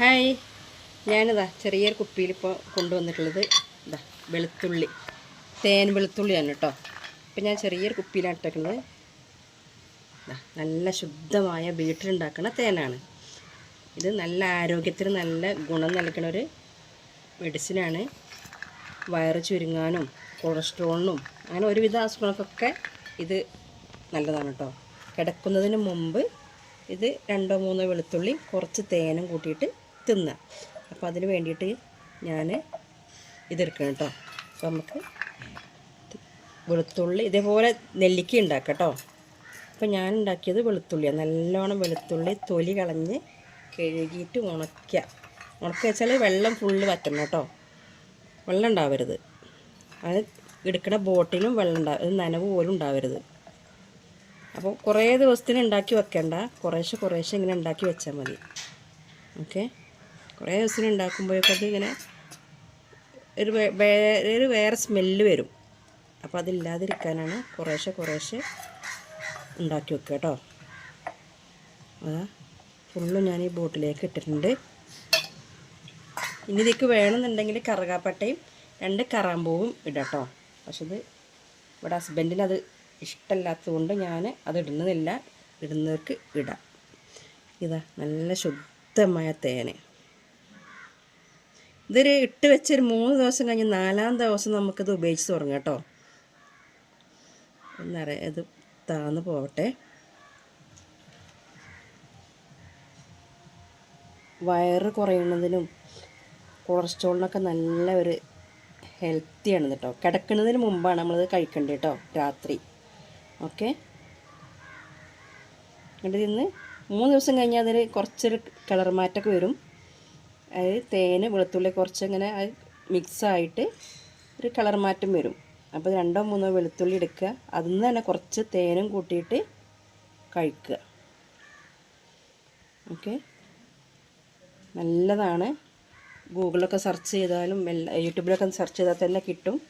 Hi. ഞാനിതാ ചെറിയൊരു കുപ്പിയിൽ ഇപ്പോൾ കൊണ്ടുവന്നിട്ടുള്ളത്. ഇതാ വെളുത്തുള്ളി. തേൻ വെളുത്തുള്ളിയാണ് കേട്ടോ. ഇപ്പം ഞാൻ ചെറിയൊരു കുപ്പിയിലാണ് ഇട്ടേക്കുന്നത്. നല്ല ശുദ്ധമായ വീട്ടിലുണ്ടാക്കുന്ന തേനാണ്. ഇത് നല്ല ആരോഗ്യത്തിന് നല്ല ഗുണം നൽകുന്ന ഒരു മെഡിസിനാണ്. വയറ് ചുരുങ്ങാനും കൊളസ്ട്രോളിനും അങ്ങനെ ഒരുവിധ അസുഖങ്ങൾക്കൊക്കെ ഇത് നല്ലതാണ് കേട്ടോ. കിടക്കുന്നതിന് മുമ്പ് ഇത് രണ്ടോ മൂന്നോ വെളുത്തുള്ളി കുറച്ച് തേനും കൂട്ടിയിട്ട് തിന്നുക അപ്പോൾ അതിന് വേണ്ടിയിട്ട് ഞാൻ ഇതെടുക്കണം കേട്ടോ. അപ്പോൾ നമുക്ക് വെളുത്തുള്ളി ഇതേപോലെ നെല്ലിക്ക ഉണ്ടാക്കാം കേട്ടോ. അപ്പോൾ ഞാൻ ഉണ്ടാക്കിയത് വെളുത്തുള്ളിയാണ് നല്ലോണം വെളുത്തുള്ളി തൊലി കളഞ്ഞ് കഴുകിയിട്ട് ഉണക്കുക ഉണക്കുക വെച്ചാൽ വെള്ളം ഫുള്ള് വറ്റണം കേട്ടോ. വെള്ളം ഉണ്ടാവരുത്. അത് എടുക്കുന്ന ബോട്ടിലും വെള്ളം ഉണ്ടാവും നനവ് പോലും ഉണ്ടാവരുത്. അപ്പോൾ കുറേ ദിവസത്തിന് ഉണ്ടാക്കി വെക്കണ്ട. കുറേശ്ശെ കുറേശ്ശെ ഇങ്ങനെ ഉണ്ടാക്കി വെച്ചാൽ മതി. ഓക്കെ? കുറേ ദിവസം ഉണ്ടാക്കുമ്പോഴൊക്കെ ഇങ്ങനെ ഒരു വേ- വേ- ഒരു വേറെ സ്മെല്ല് വരും. അപ്പോൾ അതില്ലാതിരിക്കാനാണ് കുറേശ്ശെ കുറേശ്ശെ ഉണ്ടാക്കി വെക്കുക കേട്ടോ. അതാ ഫുള്ളും ഞാൻ ഈ ബോട്ടിലേക്ക് ഇട്ടിട്ടുണ്ട്. ഇനി ഇതിക്ക് വേണമെന്നുണ്ടെങ്കിൽ കറുകാപ്പട്ടയും രണ്ട് കറാമ്പൂവും ഇടട്ടോ പക്ഷെ ഇത് ഇവിടെ ഹസ്ബൻഡിന് അത് ഇഷ്ടമല്ലാത്തതുകൊണ്ട് ഞാൻ അത് ഇടുന്നതില്ല. ഇടുന്നവർക്ക് ഇടാം. ഇതാ നല്ല ശുദ്ധമായ തേന്. ഇതൊരു ഇട്ട് വെച്ചൊരു മൂന്ന് ദിവസം കഴിഞ്ഞ് നാലാം ദിവസം നമുക്കിത് ഉപയോഗിച്ച് തുടങ്ങാം കേട്ടോ. എന്നറിയാം ഇത് താന്ന് പോവട്ടെ. വയറ് കുറയുന്നതിനും കൊളസ്ട്രോളിനൊക്കെ നല്ല ഒരു ഹെൽത്തിയാണ് കേട്ടോ. കിടക്കുന്നതിന് മുമ്പാണ് നമ്മളിത് കഴിക്കേണ്ടത് കേട്ടോ രാത്രി. ഓക്കെ? എന്നിട്ട് ഇന്ന് മൂന്ന് ദിവസം കഴിഞ്ഞാൽ അതിൽ കുറച്ചൊരു കളർ മാറ്റമൊക്കെ വരും. അത് തേന് വെളുത്തുള്ളി കുറച്ച് ഇങ്ങനെ അത് മിക്സായിട്ട് ഒരു കളർ മാറ്റം വരും. അപ്പോൾ രണ്ടോ മൂന്നോ വെളുത്തുള്ളി എടുക്കുക. അതിൽ നിന്ന് തന്നെ കുറച്ച് തേനും കൂട്ടിയിട്ട് കഴിക്കുക. ഓക്കെ? നല്ലതാണ്. ഗൂഗിളൊക്കെ സെർച്ച് ചെയ്താലും യൂട്യൂബിലൊക്കെ സെർച്ച് ചെയ്താൽ തന്നെ കിട്ടും.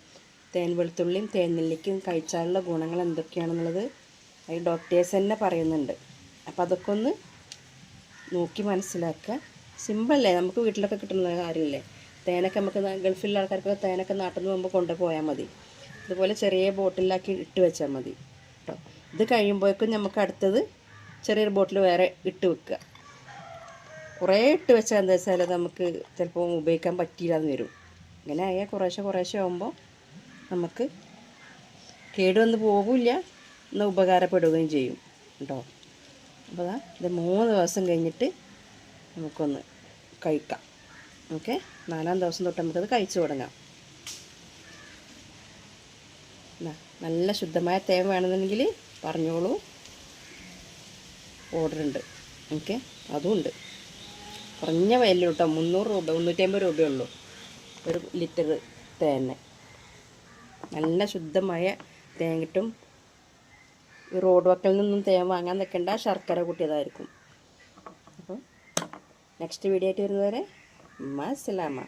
തേൻ വെളുത്തുള്ളിയും തേൻ നെല്ലിക്കും കഴിച്ചാലുള്ള ഗുണങ്ങൾ എന്തൊക്കെയാണെന്നുള്ളത് അത് ഡോക്ടേഴ്സ് തന്നെ പറയുന്നുണ്ട്. അപ്പോൾ അതൊക്കെ ഒന്ന് നോക്കി മനസ്സിലാക്കുക. സിമ്പിളല്ലേ? നമുക്ക് വീട്ടിലൊക്കെ കിട്ടുന്ന കാര്യമല്ലേ? തേനൊക്കെ നമുക്ക് ഗൾഫിലുള്ള ആൾക്കാർക്കൊക്കെ തേനൊക്കെ നാട്ടിൽ നിന്ന് പോകുമ്പോൾ കൊണ്ടുപോയാൽ മതി. ഇതുപോലെ ചെറിയ ബോട്ടിലാക്കി ഇട്ട് വെച്ചാൽ മതി. കേട്ടോ ഇത് കഴിയുമ്പോഴേക്കും നമുക്ക് അടുത്തത് ചെറിയൊരു ബോട്ടിൽ വേറെ ഇട്ട് വെക്കുക കുറേ ഇട്ട് വെച്ചാൽ എന്താ വെച്ചാൽ നമുക്ക് ചിലപ്പോൾ ഉപയോഗിക്കാൻ പറ്റിയില്ലാന്ന് വരും. ഇങ്ങനെ ആയാൽ കുറേശ്ശെ കുറേശ്ശെ ആകുമ്പോൾ നമുക്ക് കേടുവന്ന് പോകില്ല എന്നാൽ ഉപകാരപ്പെടുകയും ചെയ്യും. കേട്ടോ അപ്പോൾ ഇത് മൂന്ന് ദിവസം കഴിഞ്ഞിട്ട് നമുക്കൊന്ന് കഴിക്കാം. ഓക്കെ? നാലാം ദിവസം തൊട്ട് നമുക്കത് കഴിച്ചു തുടങ്ങാം. നല്ല ശുദ്ധമായ തേൻ വേണമെന്നുണ്ടെങ്കിൽ പറഞ്ഞോളൂ. ഓർഡർ ഉണ്ട് ഓക്കെ? അതും ഉണ്ട് കുറഞ്ഞ വില കേട്ടോ മുന്നൂറ് രൂപ മുന്നൂറ്റമ്പത് രൂപയേ ഉള്ളൂ ഒരു ലിറ്റർ തേനെ. നല്ല ശുദ്ധമായ തേൻ കിട്ടും. ഈ റോഡ് വക്കിൽ നിന്നും തേൻ വാങ്ങാൻ നിൽക്കേണ്ട ശർക്കര കൂട്ടിയതായിരിക്കും. നെക്സ്റ്റ് വീഡിയോ ആയിട്ട് വരുന്നവരെ മസലാമ